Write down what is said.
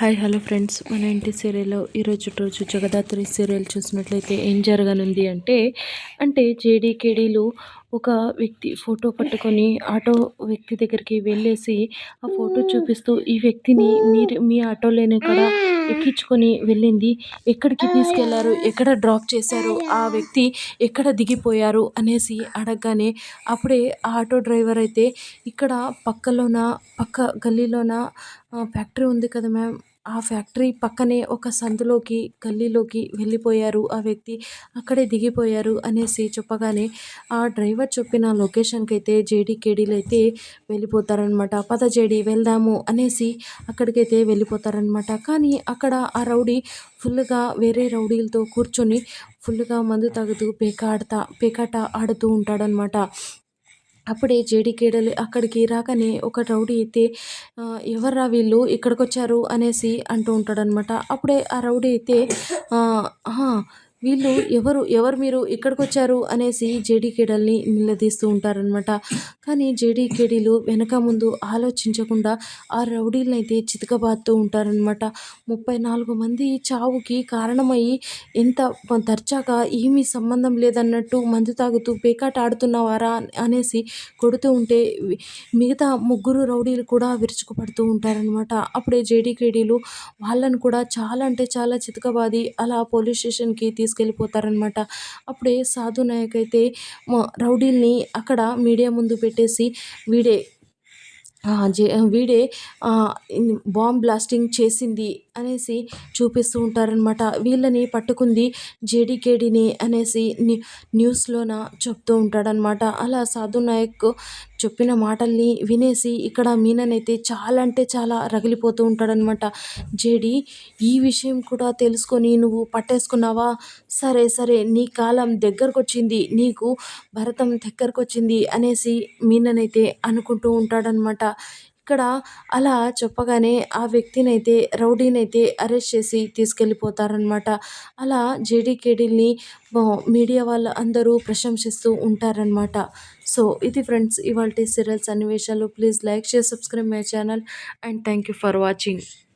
Hi hello friends. మన ఇంటి సీరియల్లో ఈరోజు రోజు జగదాత్రి సీరియల్ చూసినట్లయితే ఏం జరగనుంది అంటే అంటే జేడీకేడీలు ఒక వ్యక్తి ఫోటో పట్టుకొని ఆటో వ్యక్తి దగ్గరికి వెళ్ళేసి ఆ ఫోటో చూపిస్తూ ఈ వ్యక్తిని మీరు మీ ఆటోలోనే కూడా ఎక్కించుకొని వెళ్ళింది. ఎక్కడికి తీసుకెళ్ళారు? ఎక్కడ డ్రాప్ చేశారు? ఆ వ్యక్తి ఎక్కడ దిగిపోయారు? అనేసి అడగగానే అప్పుడే ఆ ఆటో డ్రైవర్ అయితే ఇక్కడ పక్కలోన? పక్క గల్లీలోన? ఫ్యాక్టరీ ఉంది కదా మ్యామ్. ఆ ఫ్యాక్టరీ పక్కనే ఒక సందులోకి గల్లీలోకి వెళ్ళిపోయారు. ఆ వ్యక్తి అక్కడే దిగిపోయారు అనేసి చెప్పగానే ఆ డ్రైవర్ చెప్పిన లొకేషన్కి అయితే జేడీ కేడీలు అయితే వెళ్ళిపోతారనమాట పద జేడీ వెళ్దాము అనేసి అక్కడికైతే వెళ్ళిపోతారనమాట కానీ అక్కడ ఆ రౌడీ ఫుల్గా వేరే రౌడీలతో కూర్చొని ఫుల్గా మందు తాగుతూ పేకాడతా పేకాట ఆడుతూ ఉంటాడనమాట అప్పుడే జేడికేడలు అక్కడికి రాగానే ఒక రౌడీ అయితే ఎవర్రా వీళ్ళు? ఇక్కడికి వచ్చారు అనేసి అంటూ ఉంటాడనమాట అప్పుడే ఆ రౌడీ అయితే వీళ్ళు ఎవరు ఎవరు మీరు ఇక్కడికి వచ్చారు అనేసి జేడీకేడల్ని నిలదీస్తూ ఉంటారనమాట కానీ జేడీకేడీలు వెనక ముందు ఆలోచించకుండా ఆ రౌడీలను అయితే చితకబాదుతూ ఉంటారనమాట ముప్పై నాలుగు మంది చావుకి కారణమయ్యి ఎంత తర్చాగా ఏమీ సంబంధం లేదన్నట్టు మందు తాగుతూ పేకాట ఆడుతున్నవారా అనేసి కొడుతూ ఉంటే మిగతా ముగ్గురు రౌడీలు కూడా విరుచుకుపడుతూ ఉంటారనమాట అప్పుడే జేడీకేడీలు వాళ్ళను కూడా చాలా అంటే చాలా చితకబాది అలా పోలీస్ స్టేషన్కి తీసుకెళ్ళిపోతారనమాట. అప్పుడే సాధు నాయక్ అయితే రౌడీల్ని అక్కడ మీడియా ముందు పెట్టేసి వీడే వీడే బాంబ్ బ్లాస్టింగ్ చేసింది అనేసి చూపిస్తూ ఉంటారనమాట వీళ్ళని పట్టుకుంది జేడీకేడీని అనేసి న్యూస్లోన చెప్తూ ఉంటాడనమాట అలా సాధు నాయక్ చెప్పిన మాటల్ని వినేసి ఇక్కడ మీననైతే చాలా అంటే చాలా రగిలిపోతూ ఉంటాడనమాట జేడి ఈ విషయం కూడా తెలుసుకొని నువ్వు పట్టేసుకున్నావా? సరే సరే నీ కాలం దగ్గరకు వచ్చింది నీకు భరతం దగ్గరకు వచ్చింది అనేసి మీననైతే అనుకుంటూ ఉంటాడనమాట ఇక్కడ అలా చెప్పగానే ఆ వ్యక్తినైతే రౌడీనైతే అరెస్ట్ చేసి తీసుకెళ్ళిపోతారనమాట అలా జేడీకేడీని మీడియా వాళ్ళు అందరూ ప్రశంసిస్తూ ఉంటారనమాట సో ఇది ఫ్రెండ్స్ ఇవాళ serials అన్వేషాలు please like share subscribe my channel and thank you for watching.